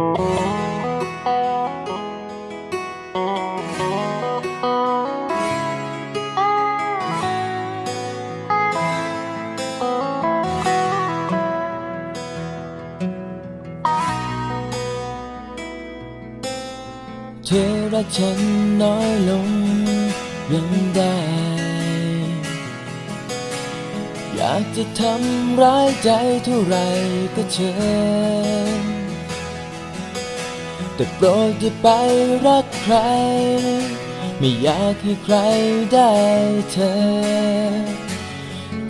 เธอรักฉันน้อยลงยังได้ อยากจะทำร้ายใจเท่าไรก็เชิญ แต่โปรดอย่าไปรักใคร ไม่อยากให้ใครได้เธอ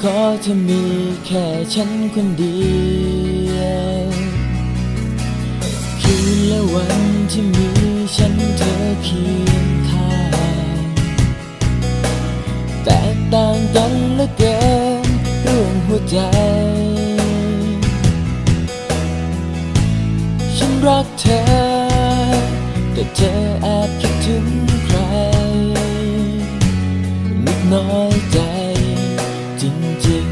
ขอจะมีแค่ฉันคนเดียวคืนและวันที่มีฉันเธอเคียง น้อยใจ จริง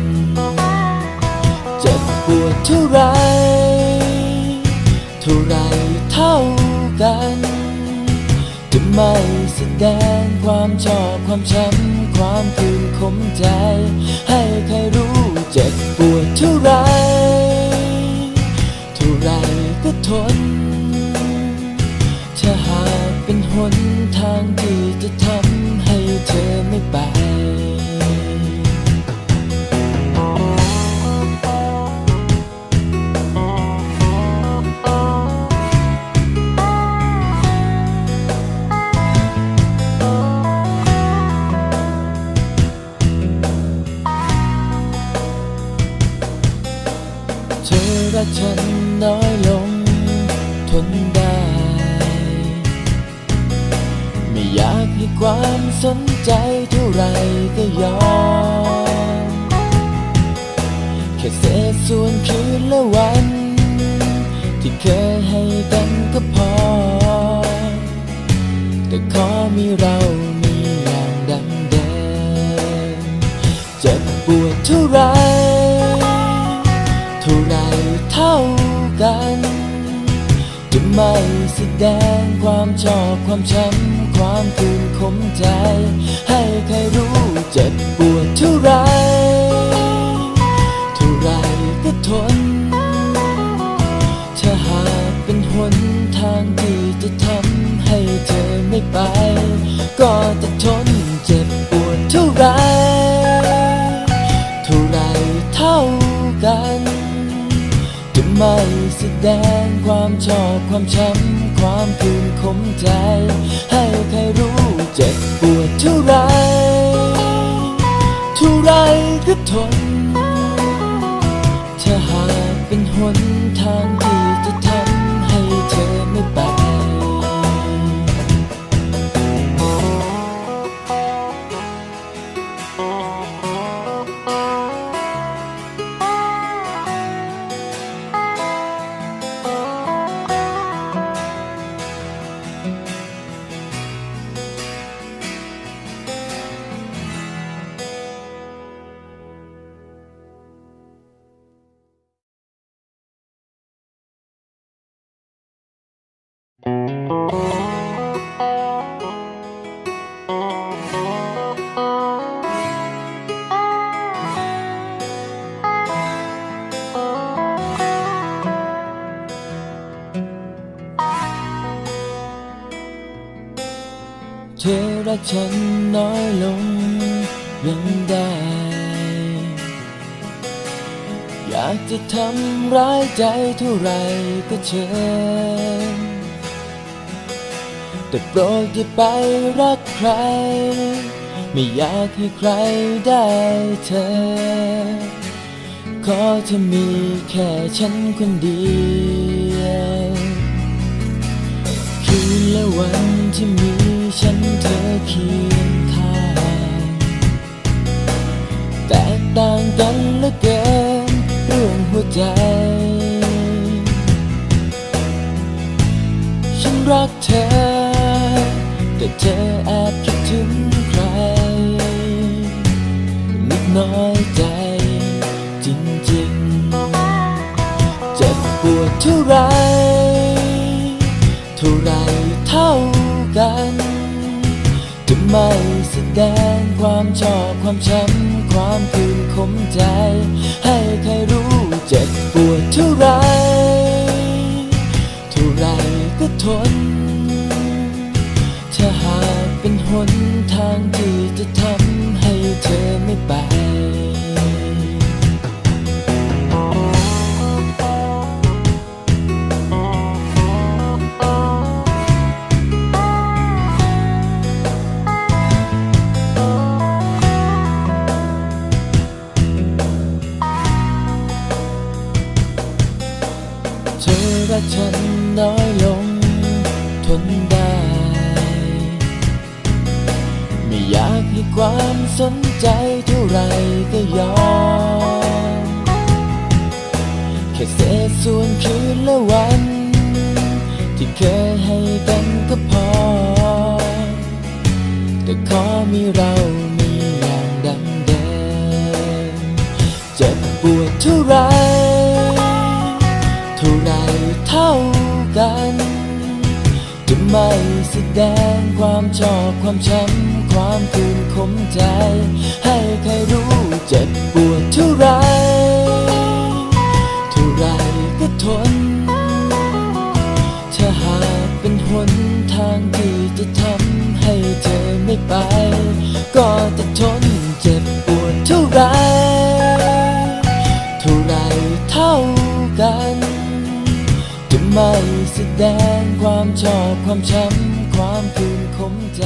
ๆ เจ็บปวดเท่าไรเท่าไรเท่ากัน จะไม่แสดงความชอบความช้ำความคืนคมใจ ให้ใครรู้เจ็บปวดเท่าไรเท่าไรก็ทน ถ้าหากเป็นหนทางที่จะทำ ให้เธอไม่ไปเธอรักฉันน้อยลง ทนได้ อยากให้ความสนใจเท่าไรก็ยอมแค่เศษส่วนคืนและวัน ที่เคยให้กันก็พอ แต่ขอมีเรามีอย่างดังเดิมเจ็บปวดเท่าไรเท่าไรเท่ากัน จะไม่แสดงความชอบความช้ำ ความคืนคมใจ ให้ใครรู้เจ็บปวดเท่าไร เท่าไรก็ทน ถ้าหากเป็นหนทางที่จะทำให้เธอไม่ไป ก็จะทนเจ็บปวดเท่าไร เท่าไรเท่ากัน จะไม่แสดง ความชอบความช้ำความคืนขมใจ ให้ใครรู้เจ็บปวดเท่าไร เท่าไรก็ทน เธอรักฉันน้อยลงยังได้ อยากจะทำร้ายใจเท่าไรก็เชิญ แต่โปรดอย่าไปรักใคร ไม่อยากให้ใครได้เธอ ขอจะมีแค่ฉันคนเดียวคืนและวันที่มีฉันเธอเคียงข้างแตกต่างกันเหลือเกินเรื่องหัวใจฉันรักเธอ เธอแอบคิดถึงใครนิดน้อยใจจริงๆ เจ็บปวดเท่าไร เท่าไรเท่ากันจะไม่แสดงความชอบความช้ำความคืนคมใจ อยากให้ความสนใจเท่าไรก็ยอมแค่เศษส่วนคืนและวัน ที่เคยให้กันก็พอ แต่ขอมีเรามีอย่างดังเดิมเจ็บปวดเท่าไร เท่าไรเท่ากัน จะไม่แสดงความชอบความช้ำความคืนคมใจ ให้ใครรู้เจ็บปวดเท่าไร เท่าไรก็ทน ถ้าหากเป็นหนทางที่จะทำให้เธอไม่ไป ก็จะทนเจ็บปวดเท่าไร เท่าไรเท่ากัน จะไม่แสดง ความชอบความช้ำความคืนคมใจ